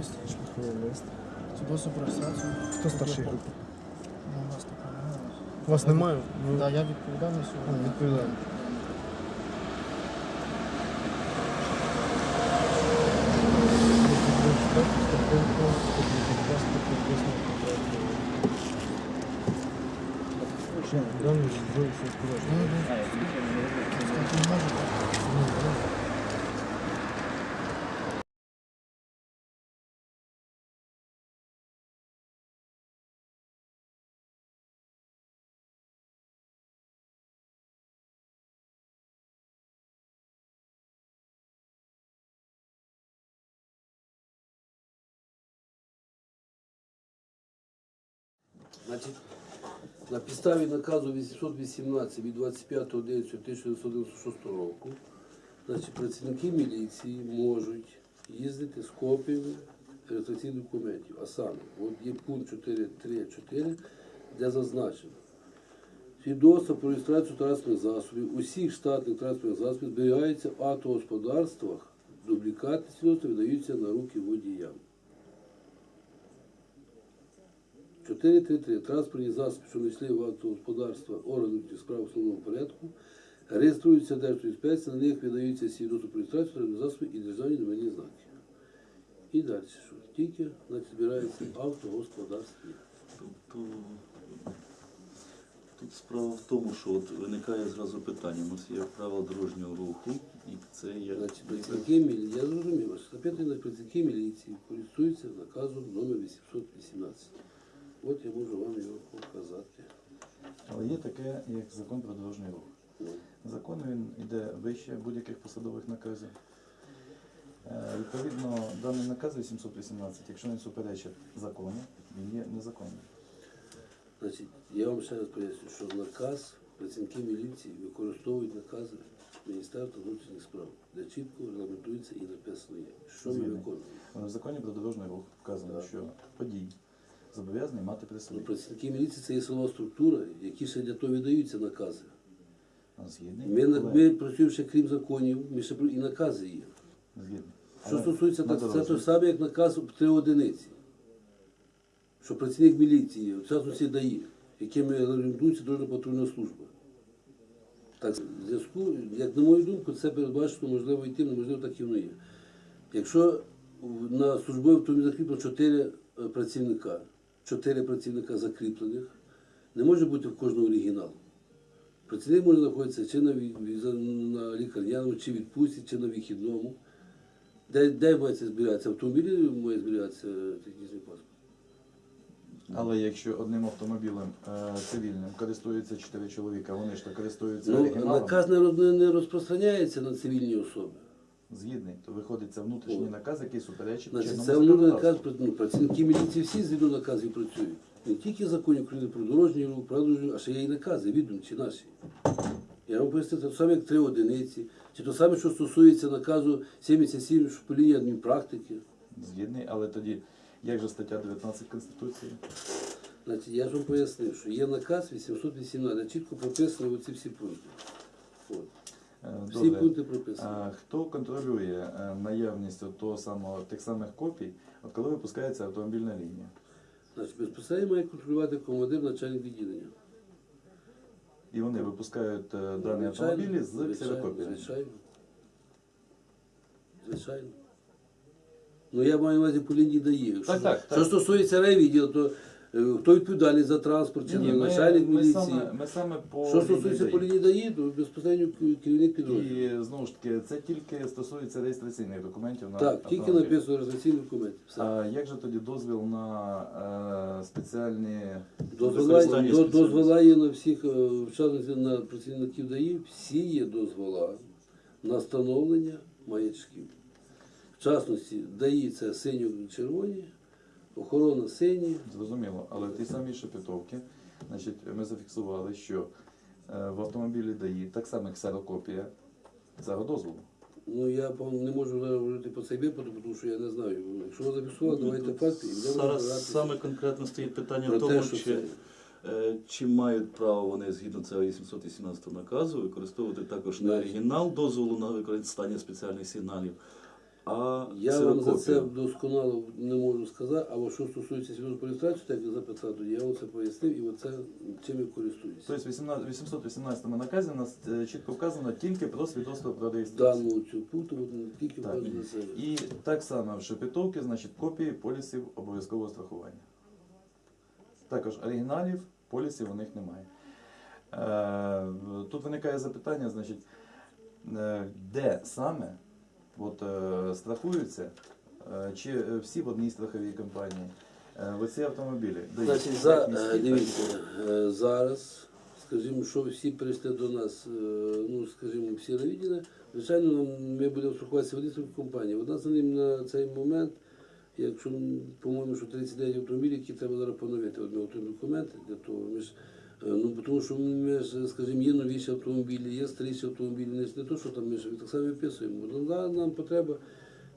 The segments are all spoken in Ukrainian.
лист, Швидкий лист. свідоцтво про реєстрацію. Хто старший групи? Ну, у нас така немає. У вас немає? Ви Так, я відповідальний сьогодні. відповідаєте. Дані ж ви все Ну, скорочено. ну, сказати не можу. Значить, на підставі наказу 818 від 25.11.1996 року значить, працівники міліції можуть їздити з копіями реєстраційних документів. А саме, от є пункт 4.3.4, де зазначено. Свідоцтво про реєстрацію транспортних засобів, усіх штатних транспортних засобів зберігаються в автогосподарствах, дублікати свідоцтва видаються на руки водіям. 4.3.3. Транспортні засоби, що знайшли в автогосподарства органів справ в основному порядку, реєструються Держінспекція, на них видаються свідоцтво про реєстрацію транспортних засобів і державні номерні знаки. І далі що? Тільки збирається автогосподарстві. Тобто тут справа в тому, що от виникає зразу питання. У нас є правила дорожнього руху, і це є Значить, працівники міліції, я зрозумів, що запитання працівники міліції користуються наказом номер 818. От я можу вам його показати. Але є таке, як закон про дорожній рух. Ну, Закон він йде вище будь-яких посадових наказів. Е, Відповідно, даний наказ 818, якщо він суперечить закону, він є незаконним. Значить, я вам ще раз поясню, що наказ працівники міліції використовують накази Міністерства внутрішніх справ, де чітко регламентується і написано є, що ми виконуємо. В законі про дорожній рух вказано, Так. що водій зобов'язаний мати при Ну, працівники міліції це є силова структура, які ще для того видаються накази. Згідний. Ми, але- ми працюємо ще крім законів, ми ще і накази є. Згідний. Що Але стосується на так, це дорозі- те саме, як наказ в три одиниці. Що працівник міліції, час усі дає, якими регламентується дорожня патрульна служба. Так, в зв'язку, як на мою думку, це передбачено можливо і тим, неможливо так і воно є. Якщо в- на службовій автомобілі закріплено чотири е, працівника, чотири працівника закріплених, не може бути в кожного оригінал. Працівник може знаходитися чи на, на лікарняному, чи відпустці, чи на вихідному. Де, де має це зберігатися? Автомобілі має зберігатися е, технічний паспорт. Але якщо одним автомобілем е, цивільним користуються чотири чоловіка, вони ж то користуються Ну, оригіналом, наказ не, роз- не, не розпространяється на цивільні особи. Згідний, то виходить це внутрішній наказ, який суперечить Значить, чинному це воно законодавству. наказ, ну, працівники міліції всі згідно наказів працюють. Не тільки законів України про дорожній рух, про дорожній а ще є і накази, відомчі наші. Я вам поясню, це те саме, як три одиниці, чи то саме, що стосується наказу 77 шпоління адмінпрактики. Згідний, але тоді як же стаття 19 Конституції? Значить, я ж вам пояснив, що є наказ 818, де чітко прописані оці всі пункти. От. Е, Всі пункти прописані. А хто контролює е, наявність от того самого тих самих копій, от коли випускається автомобільна лінія? Значить, безпосередньо має контролювати командир начальник відділення. І вони випускають е, дані автомобілі з ксерокопіями. Звичайно. Звичайно. Ну я маю на увазі по лінії дає. Якщо, Так, так, що стосується райвідділу, то е, хто відповідальний за транспорт, чи Ні, начальник ми, міліції. саме, ми саме по що стосується лінії по ДАІ. то безпосередньо керівник підрозділу. І знову ж таки, це тільки стосується реєстраційних документів на Так, тільки автомобіль. написано реєстраційний документ. Все. А як же тоді дозвіл на е, спеціальні Дозвола, використання до- дозвола є на всіх, е, в частності на працівників ДАІ, всі є дозвола на встановлення маячків. В частності ДАІ це синьо-червоні, охорона сині. Зрозуміло, але ті самі шепетовки, значить, ми зафіксували, що е, в автомобілі ДАІ так само ксерокопія цього дозволу. Ну я не можу зараз говорити по цей випадок, тому що я не знаю. Якщо ви зафіксували, Ну, давайте факти і будемо Зараз розбиратися саме конкретно стоїть питання про в тому, те, що чи, це. е, чи мають право вони згідно цього 818 наказу використовувати також не оригінал дозволу на використання спеціальних сигналів, а Я вам за це досконало не можу сказати, а от що стосується свідоцтва про реєстрацію, так як запитав, то я вам це пояснив і оце чим я користуюся. Тобто в 818 наказі у нас е, чітко вказано тільки про свідоцтво про реєстрацію. даному цю пункту тільки вказано це. І так само в шепетовці, значить, копії полісів обов'язкового страхування. Також оригіналів, полісів у них немає. Е, тут виникає запитання, значить, е, де саме от, е, страхуються, е, чи е, всі в одній страховій компанії. Е, оці автомобілі. Значить, за, е, дивіться, е, зараз, скажімо, що всі прийшли до нас, е, ну, скажімо, всі на відділи, звичайно, ми будемо спілкуватися в одній компанії. Одна з ним на цей момент, якщо, по-моєму, що 39 автомобілів, які треба зараз поновити, одне документи для того. Ми ж, е, ну, тому що ми ж, скажімо, є новіші автомобілі, є старіші автомобілі, не, то, що там ми ж так само виписуємо. Ну, да, нам потреба,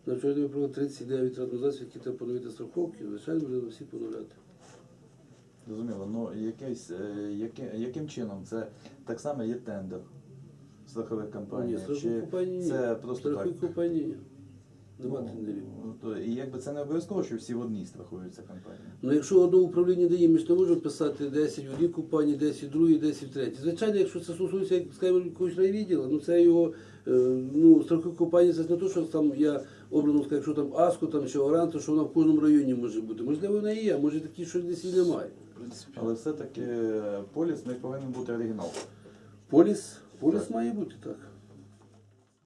на вчора провели 39 організацій, які треба поновити страховки, звичайно, будемо всі поновляти. Зрозуміло, ну якийсь, е, яке, яким чином це так само є тендер страхових компаній? Ні, страхові Чи компанії ні. це просто Страхові так? компанії ні. Нема Ну, то, і якби це не обов'язково, що всі в одній страхуються компанії. Ну якщо одне управління дає, ми ж не можемо писати 10 в одній компанії, 10 в другій, 10 в третій. Звичайно, якщо це стосується, як скажімо, якогось райвідділа, ну це його, е, ну, страхові компанії, це не то, що там я обрано скажу, якщо там АСКО там, чи Оран, то що вона в кожному районі може бути. Можливо, вона і є, а може такі, що десь і немає. Але все-таки поліс не повинен бути оригінал. Поліс, поліс має бути так.